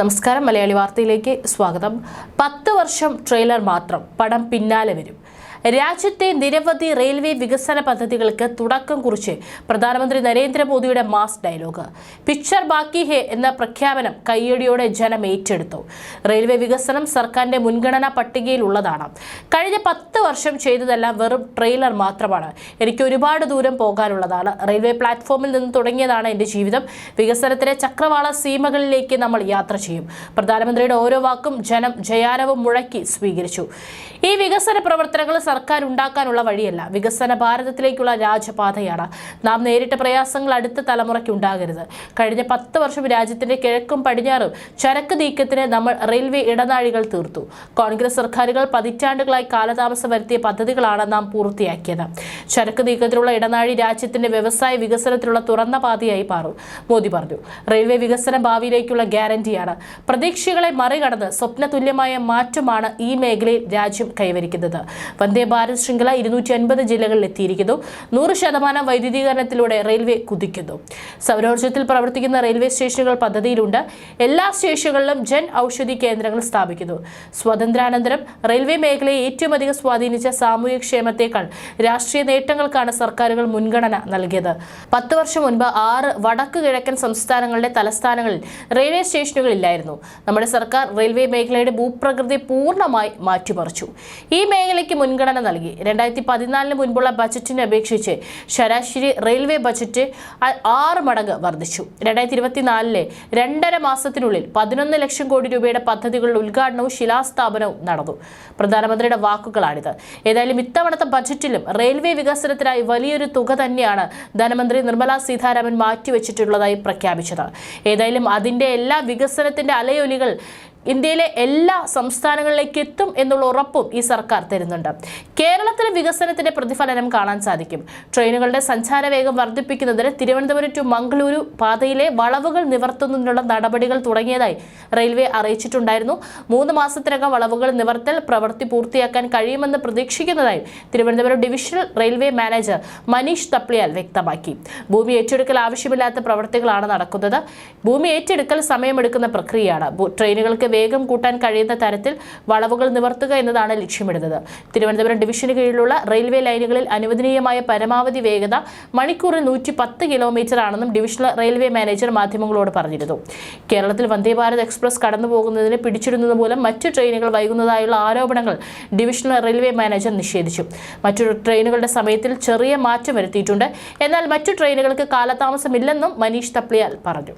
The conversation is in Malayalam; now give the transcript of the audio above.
നമസ്കാരം മലയാളി വാർത്തയിലേക്ക് സ്വാഗതം. പത്ത് വർഷം ട്രെയിലർ മാത്രം പടം പിന്നാലെ വരും. രാജ്യത്തെ നിരവധി റെയിൽവേ വികസന പദ്ധതികൾക്ക് തുടക്കം കുറിച്ച് പ്രധാനമന്ത്രി നരേന്ദ്രമോദിയുടെ മാസ് ഡയലോഗ്. പിക്ചർ ബാക്കി ഹേ എന്ന പ്രഖ്യാപനം കയ്യടിയോടെ ജനം ഏറ്റെടുത്തു. റെയിൽവേ വികസനം സർക്കാരിന്റെ മുൻഗണനാ പട്ടികയിൽ ഉള്ളതാണ് കഴിഞ്ഞ പത്ത് വർഷം ചെയ്തതെല്ലാം വെറും ട്രെയിലർ മാത്രമാണ്. എനിക്ക് ഒരുപാട് ദൂരം പോകാനുള്ളതാണ്. റെയിൽവേ പ്ലാറ്റ്ഫോമിൽ നിന്ന് തുടങ്ങിയതാണ് എന്റെ ജീവിതം. വികസനത്തിലെ ചക്രവാള സീമകളിലേക്ക് നമ്മൾ യാത്ര ചെയ്യും. പ്രധാനമന്ത്രിയുടെ ഓരോ വാക്കും ജനം ജയാനവും മുഴക്കി സ്വീകരിച്ചു. ഈ വികസന പ്രവർത്തനങ്ങൾ സർക്കാർ ഉണ്ടാക്കാനുള്ള വഴിയല്ല. വികസന ഭാരതത്തിലേക്കുള്ള രാജപാതയാണ് നാം നേരിട്ട പ്രയാസങ്ങൾ അടുത്ത തലമുറയ്ക്ക് ഉണ്ടാകരുത്. കഴിഞ്ഞ പത്ത് വർഷം രാജ്യത്തിന്റെ കിഴക്കും പടിഞ്ഞാറും ചരക്ക് നീക്കത്തിന് നമ്മൾ റെയിൽവേ ഇടനാഴികൾ തീർത്തു. കോൺഗ്രസ് സർക്കാരുകൾ പതിറ്റാണ്ടുകളായി കാലതാമസം വരുത്തിയ പദ്ധതികളാണ് നാം പൂർത്തിയാക്കിയത്. ചരക്ക് നീക്കത്തിലുള്ള ഇടനാഴി രാജ്യത്തിന്റെ വ്യവസായ വികസനത്തിലുള്ള തുറന്ന പാതയായി മാറും. മോദി പറഞ്ഞു. റെയിൽവേ വികസനം ഭാവിയിലേക്കുള്ള ഗ്യാരണ്ടിയാണ്. പ്രതീക്ഷകളെ മറികടന്ന് സ്വപ്നതുല്യമായ മാറ്റമാണ് ഈ മേഖലയിൽ രാജ്യം കൈവരിക്കുന്നത്. വന്ദേ ഭാരത് ശൃംഖല ഇരുന്നൂറ്റി അൻപത് ജില്ലകളിൽ എത്തിയിരിക്കുന്നു. നൂറ് ശതമാനം വൈദ്യുതീകരണത്തിലൂടെ റെയിൽവേ കുതിക്കുന്നു. സൗരോർജത്തിൽ പ്രവർത്തിക്കുന്ന റെയിൽവേ സ്റ്റേഷനുകൾ പദ്ധതിയിലുണ്ട്. എല്ലാ സ്റ്റേഷനുകളിലും ജൻ ഔഷധി കേന്ദ്രങ്ങൾ സ്ഥാപിക്കുന്നു. സ്വാതന്ത്ര്യാനന്തരം റെയിൽവേ മേഖലയെ ഏറ്റവും അധികം സ്വാധീനിച്ച സാമൂഹ്യക്ഷേമത്തേക്കാൾ രാഷ്ട്രീയ നേട്ടങ്ങൾക്കാണ് സർക്കാരുകൾ മുൻഗണന നൽകിയത്. പത്ത് വർഷം മുൻപ് ആറ് വടക്ക് കിഴക്കൻ സംസ്ഥാനങ്ങളുടെ തലസ്ഥാനങ്ങളിൽ റെയിൽവേ സ്റ്റേഷനുകൾ ഇല്ലായിരുന്നു നമ്മുടെ സർക്കാർ റെയിൽവേ മേഖലയുടെ ഭൂപ്രകൃതി പൂർണമായി മാറ്റിമറിച്ചു. ഈ മേഖലയ്ക്ക് മുൻഗണന നൽകി. രണ്ടായിരത്തി പതിനാലിന് മുൻപുള്ള ബജറ്റിനെ അപേക്ഷിച്ച് ശരാശരി റെയിൽവേ ബജറ്റ് ആറ് മടങ്ങ് വർദ്ധിച്ചു. രണ്ടായിരത്തി ഇരുപത്തിനാലിലെ രണ്ടര മാസത്തിനുള്ളിൽ പതിനൊന്ന് ലക്ഷം കോടി രൂപയുടെ പദ്ധതികളുടെ ഉദ്ഘാടനവും ശിലാസ്ഥാപനവും നടന്നു. പ്രധാനമന്ത്രിയുടെ വാക്കുകളാണിത്. ഏതായാലും ഇത്തവണത്തെ ബജറ്റിലും റെയിൽവേ വികസനത്തിനായി വലിയൊരു തുക തന്നെയാണ് ധനമന്ത്രി നിർമ്മലാ സീതാരാമൻ മാറ്റിവെച്ചിട്ടുള്ളതായി പ്രഖ്യാപിച്ചത്. ഏതായാലും അതിന്റെ എല്ലാ വികസനത്തിന്റെ അലയൊലികൾ ഇന്ത്യയിലെ എല്ലാ സംസ്ഥാനങ്ങളിലേക്ക് എത്തും എന്നുള്ള ഉറപ്പും ഈ സർക്കാർ തരുന്നുണ്ട്. കേരളത്തിലെ വികസനത്തിന്റെ പ്രതിഫലനം കാണാൻ സാധിക്കും. ട്രെയിനുകളുടെ സഞ്ചാര വേഗം വർദ്ധിപ്പിക്കുന്നതിന് തിരുവനന്തപുരം ടു മംഗളൂരു പാതയിലെ വളവുകൾ നിവർത്തുന്നതിനുള്ള നടപടികൾ തുടങ്ങിയതായി റെയിൽവേ അറിയിച്ചിട്ടുണ്ടായിരുന്നു. മൂന്ന് മാസത്തിനകം വളവുകൾ നിവർത്തൽ പ്രവൃത്തി പൂർത്തിയാക്കാൻ കഴിയുമെന്ന് പ്രതീക്ഷിക്കുന്നതായും Thiruvananthapuram divisional railway manager Manish Thapliyal വ്യക്തമാക്കി. ഭൂമി ഏറ്റെടുക്കൽ ആവശ്യമില്ലാത്ത പ്രവൃത്തികളാണ് നടക്കുന്നത്. ഭൂമി ഏറ്റെടുക്കൽ സമയമെടുക്കുന്ന പ്രക്രിയയാണ്. ട്രെയിനുകൾക്ക് വേഗം കൂട്ടാൻ കഴിയുന്ന തരത്തിൽ വളവുകൾ നിവർത്തുക എന്നതാണ് ലക്ഷ്യമിടുന്നത്. തിരുവനന്തപുരം ഡിവിഷന് കീഴിലുള്ള റെയിൽവേ ലൈനുകളിൽ അനുവദനീയമായ പരമാവധി വേഗത മണിക്കൂറിൽ നൂറ്റി പത്ത് കിലോമീറ്റർ ആണെന്നും ഡിവിഷണൽ റെയിൽവേ മാനേജർ മാധ്യമങ്ങളോട് പറഞ്ഞിരുന്നു. കേരളത്തിൽ വന്ദേ ഭാരത് എക്സ്പ്രസ് കടന്നു പോകുന്നതിന് പിടിച്ചിടുന്നത് മൂലം മറ്റു ട്രെയിനുകൾ വൈകുന്നതായുള്ള ആരോപണങ്ങൾ ഡിവിഷണൽ റെയിൽവേ മാനേജർ നിഷേധിച്ചു. മറ്റു ട്രെയിനുകളുടെ സമയത്തിൽ ചെറിയ മാറ്റം വരുത്തിയിട്ടുണ്ട്. എന്നാൽ മറ്റു ട്രെയിനുകൾക്ക് കാലതാമസമില്ലെന്നും മനീഷ് തപ്ലിയാൽ പറഞ്ഞു.